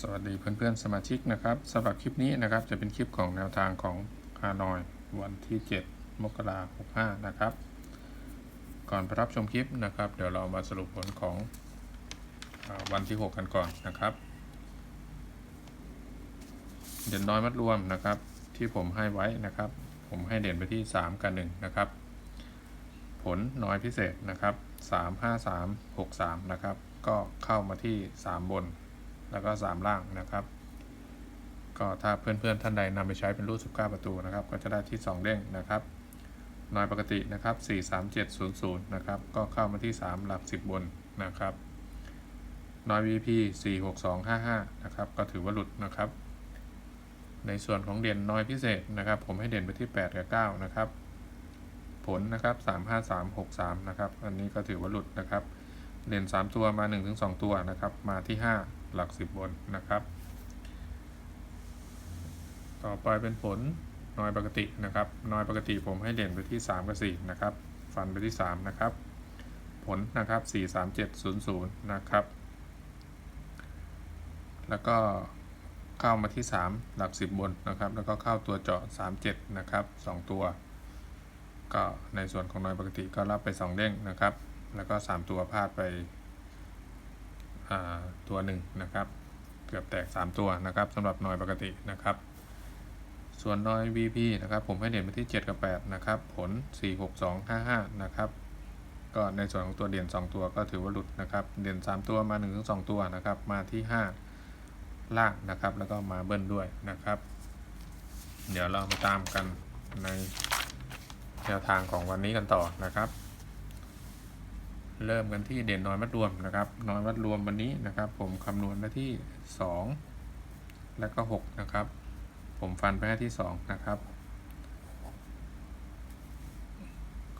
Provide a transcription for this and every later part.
สวัสดีเพื่อนๆสมาชิกนะครับสำหรับคลิปนี้นะครับจะเป็นคลิปของแนวทางของฮานอยวันที่ 7 มกราคม65 นะครับ ก่อนไปรับชมคลิปนะครับ เดี๋ยวเรามาสรุปผลของอวันที่ 6 กันก่อนนะครับ เด่นน้อยมัดรวมนะครับ ที่ผมให้ไว้นะครับ ผมให้เด่นไปที่ 3 กับ1นะครับ ผลน้อยพิเศษนะครับ 3 5 3 6 3 นะครับ ก็เข้ามาที่ 3 บน แล้วก็ 3 ล่างนะครับ ก็ถ้าเพื่อนๆท่านใดนำไปใช้เป็นรูด19 ประตูนะครับ ก็จะได้ที่ 2 เด้งนะครับน้อยปกตินะครับ 43700 นะครับ ก็เข้ามาที่ 3 หลัก 10 บนนะครับ น้อย VP 46255 นะครับ ก็ถือว่าหลุดนะครับ ในส่วนของเด่นน้อยพิเศษนะครับ ผมให้เด่นไปที่ 8 กับ 9 นะครับ ผลนะครับ 35363 นะครับ อันนี้ก็ถือว่าหลุดนะครับ เด่น 3 ตัวมา 1-2 ตัวนะครับ มาที่ 5 หลัก10บนนะครับ ต่อไปเป็นผลน้อยปกตินะครับน้อยปกติผมให้เด่นไปที่ 3 กับ 4 นะครับ ฟันไปที่ 3 นะครับ ผลนะครับ 43700 นะครับ แล้วก็เข้ามาที่ 3 หลัก 10 บนนะครับ แล้วก็เข้าตัวเจาะ 37 นะครับ 2 ตัว ก็ในส่วนของน้อยปกติก็รับไป 2 เด้งนะครับ แล้วก็ 3 ตัวพลาดไป ตัวหนึ่งนะครับเกือบแตก 3 ตัวนะครับสำหรับน้อยปกตินะครับ ส่วนน้อย VP นะครับ ผมให้เด่นไปที่ 7 กับ 8 นะครับ ผล 46255 นะครับ ก็ในส่วนของตัวเด่น 2 ตัวก็ถือว่าหลุดนะครับ เด่น 3 ตัวมา 1-2 ตัวนะครับ มาที่ 5 ล่างนะครับ แล้วก็มาเบิ้ลด้วยนะครับ เดี๋ยวเรามาตามกันในแนวทางของวันนี้กันต่อนะครับ เริ่มกันที่เด่นน้อยมัดรวมนะครับ น้อยมัดรวมวันนี้นะครับ ผมคำนวณไปที่ 2 และก็ 6 นะครับ ผมฟันไปที่ 2 นะครับ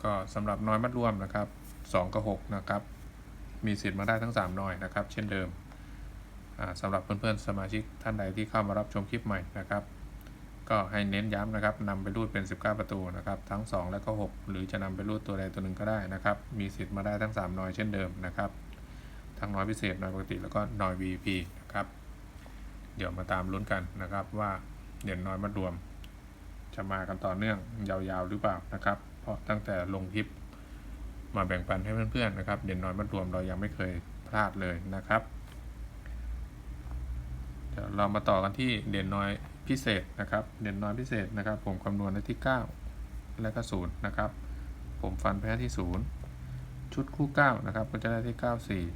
ก็สำหรับน้อยมัดรวมนะครับ 2 กับ 6 นะครับ มีสิทธิ์มาได้ทั้ง 3 น้อยนะครับ เช่นเดิมสำหรับเพื่อนๆสมาชิกท่านใดที่เข้ามารับชมคลิปใหม่นะครับ ก็ให้เน้นย้ำนะครับนำไปรูดเป็น 19 ประตูนะครับ ทั้ง 2 และก็ 6 หรือจะนำไปรูดตัวใดตัวหนึ่งก็ได้นะครับ มีสิทธิ์มาได้ทั้ง 3 น้อยเช่นเดิมนะครับ ทั้งน้อยพิเศษน้อยปกติแล้วก็น้อย VP นะครับ เดี๋ยวมาตามลุ้นกันนะครับว่าเด่นน้อยมารวม จะมากันต่อเนื่องยาวๆหรือเปล่านะครับ เพราะตั้งแต่ลงคลิปมาแบ่งปันให้เพื่อนๆนะครับเด่นน้อยมารวมเรายังไม่เคยพลาดเลยนะครับ เรามาต่อกันที่เด่นน้อยพิเศษนะครับ เด่นน้อยพิเศษนะครับ ผมคำนวณได้ที่ 9 และก็0นะครับ ผมฟันไปที่ 0 ชุดคู่ 9 นะครับ ก็จะได้ที่ 94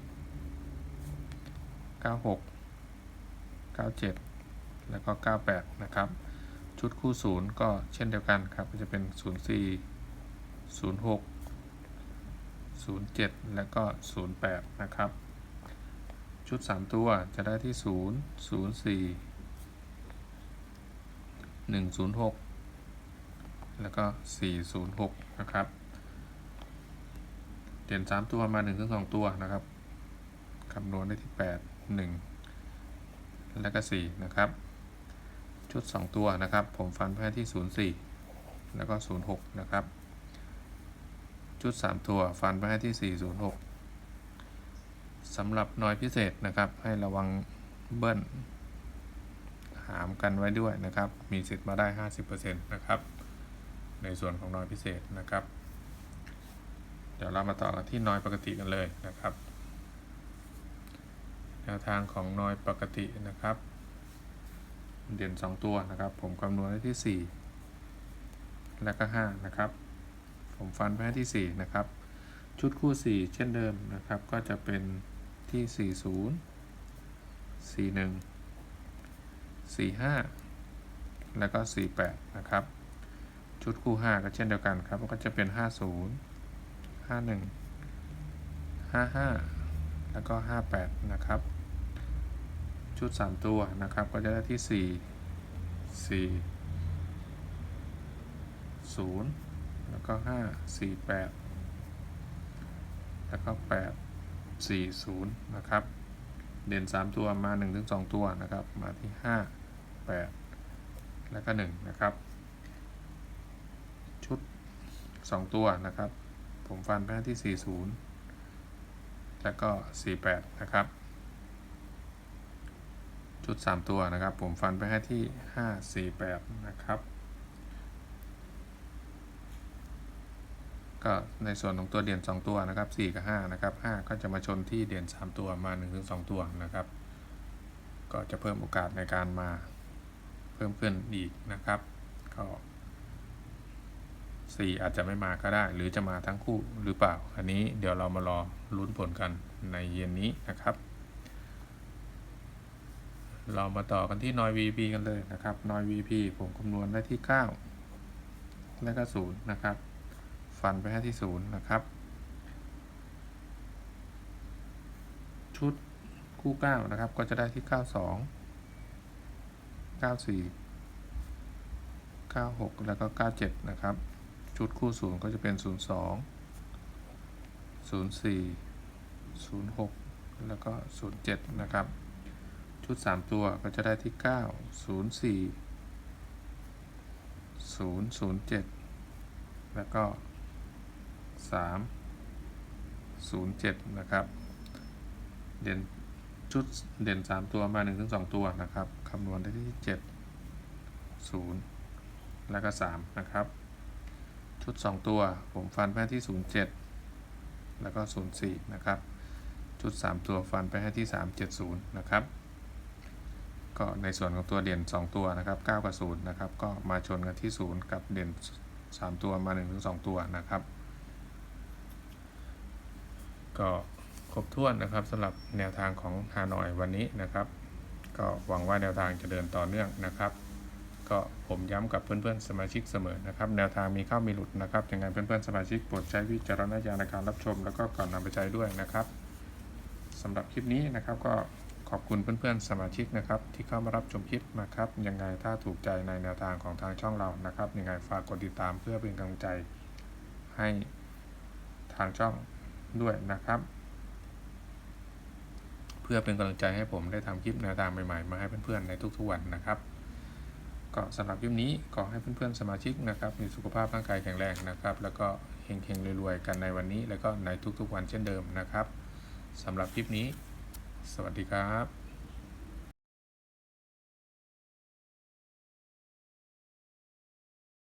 96 97 แล้วก็ 98 นะครับ ชุดคู่ 0 ก็เช่นเดียวกันครับ ก็จะเป็น 04 06 07 แล้วก็ 08 นะครับ ชุด 3 ตัวจะได้ที่ 0 04 106 แล้วก็ 406 นะครับ เด่น 3 ตัวมา 1 ถึง 2 ตัวนะครับคำนวณได้ที่ 8 1 แล้วก็ 4 นะครับ ชุด 2 ตัวนะครับ ผมฟันแพ้ที่ 04 แล้วก็ 06 นะครับ ชุด 3 ตัวฟันแพ้ที่ 406 สำหรับน้อยพิเศษนะครับ ให้ระวังเบิ้ลหามกันไว้ด้วยนะครับ มีสิทธิ์มาได้ 50%นะครับ ในส่วนของน้อยพิเศษนะครับ เดี๋ยวเรามาต่อกันที่น้อยปกติกันเลยนะครับแนวทางของน้อยปกตินะครับ เด่น 2 ตัวนะครับ ผมคำนวณได้ที่ 4 และก็ 5 นะครับ ผมฟันไปให้ที่ 4 นะครับ ชุดคู่ 4 เช่นเดิมนะครับ ก็จะเป็น ที่ 40 41 45 แล้วก็ 48 นะครับ ชุดคู่ 5 ก็เช่นเดียวกันครับ ก็จะเป็น 50 51 55 แล้วก็ 58 นะครับ ชุด 3 ตัวนะครับ ก็จะได้ที่ 4 4 0 แล้วก็ 5 4 8 แล้วก็ 8 4 0 นะครับ เด่น 3 ตัวมา 1-2 ตัวนะครับ มาที่ 5 8 แล้วก็ 1 นะครับ ชุด 2 ตัวนะครับ ผมฟันไปที่ 40 แล้วก็ 48 นะครับ ชุดชุด3ตัวนะครับ ผมฟันไปให้ที่ 5 4 8 นะครับ ก็ในส่วนของตัวเด่น 2 ตัวนะครับ4กับ5นะครับ5ก็จะมาชนที่เด่น 3 ตัวมา 1-2 ตัวนะครับ ก็จะเพิ่มโอกาสในการมาเพิ่มขึ้นอีกนะครับก็4อาจจะไม่มาก็ได้ หรือจะมาทั้งคู่หรือเปล่า อันนี้เดี๋ยวเรามารอลุ้นผลกันในเย็นนี้นะครับ เรามาต่อกันที่นอย VP กันเลยนะครับนอย VP ผมคำนวณได้ที่ 9 และก็0นะครับ ฟันไปให้ที่0นย์นะครับ ชุดคู่ 9 นะครับ ก็จะได้ที่ 92 94 96 แล้วก็ 97 นะครับ ชุดคู่0ก็จะเป็น 02 04 06 แล้วก็ 07 นะครับ ชุด 3 ตัวก็จะได้ที่ 9 04 007 แล้วก็ 3 07 นะครับ เด่นชุดเด่น 3 ตัวมา 1-2 ตัวนะครับคำนวณได้ที่ 7 0 แล้วก็ 3 นะครับ ชุด 2 ตัวผมฟันไปที่ 07 แล้วก็ 04 นะครับ ชุด 3 ตัวฟันไปให้ที่ 370 นะครับ ก็ในส่วนของตัวเด่น 2 ตัวนะครับ 9 กับ 0 นะครับ ก็มาชนกันที่ 0 กับเด่น 3 ตัวมา 1-2 ตัวนะครับ ก็ครบถ้วนนะครับสำหรับแนวทางของฮานอยวันนี้นะครับ ก็หวังว่าแนวทางจะเดินต่อเนื่องนะครับ ก็ผมย้ำกับเพื่อนๆสมาชิกเสมอนะครับ แนวทางมีเข้ามีหลุดนะครับยังไงเพื่อนๆสมาชิกโปรดใช้วิจารณญาณในการรับชม แล้วก็ก่อนนำไปใช้ด้วยนะครับสำหรับคลิปนี้นะครับก็ขอบคุณเพื่อนๆสมาชิกนะครับที่เข้ามารับชมคลิปนะครับยังไงถ้าถูกใจในแนวทางของทางช่องเรานะครับยังไงฝากกดติดตามเพื่อเป็นกำลังใจให้ทางช่อง ด้วยนะครับ เพื่อเป็นกำลังใจให้ผมได้ทำคลิปแนวทางใหม่ๆ มาให้เพื่อนๆในทุกๆวันนะครับ ก็สำหรับคลิปนี้ขอให้เพื่อนๆสมาชิกนะครับ มีสุขภาพร่างกายแข็งแรงนะครับ แล้วก็เฮงๆรวยๆกันในวันนี้ แล้วก็ในทุกๆวันเช่นเดิมนะครับสำหรับคลิปนี้ สวัสดีครับ